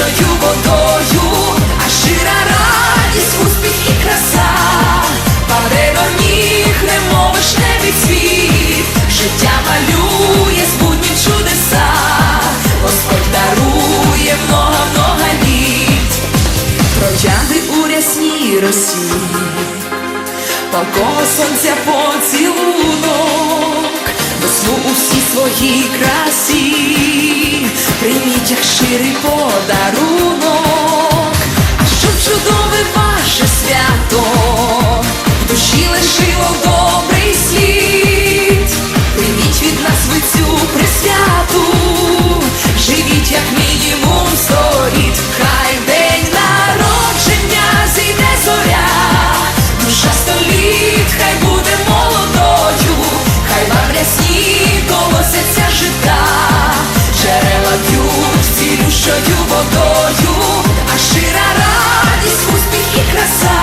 цілющою водою, а щира радість, успіх і краса, паде до ніг, немов вишневий цвіт, життя малює збудні чудеса, Господь дарує много-много літ, троянди у рясній росі. Палкого сонця поцілунок, весну у всій своїй красі, прийміть як ширий подарунок, чистою водою, а шира радість, успіх і краса,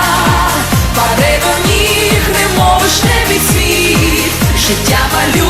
паде до ніг, немов жневий цвіт, життя малює.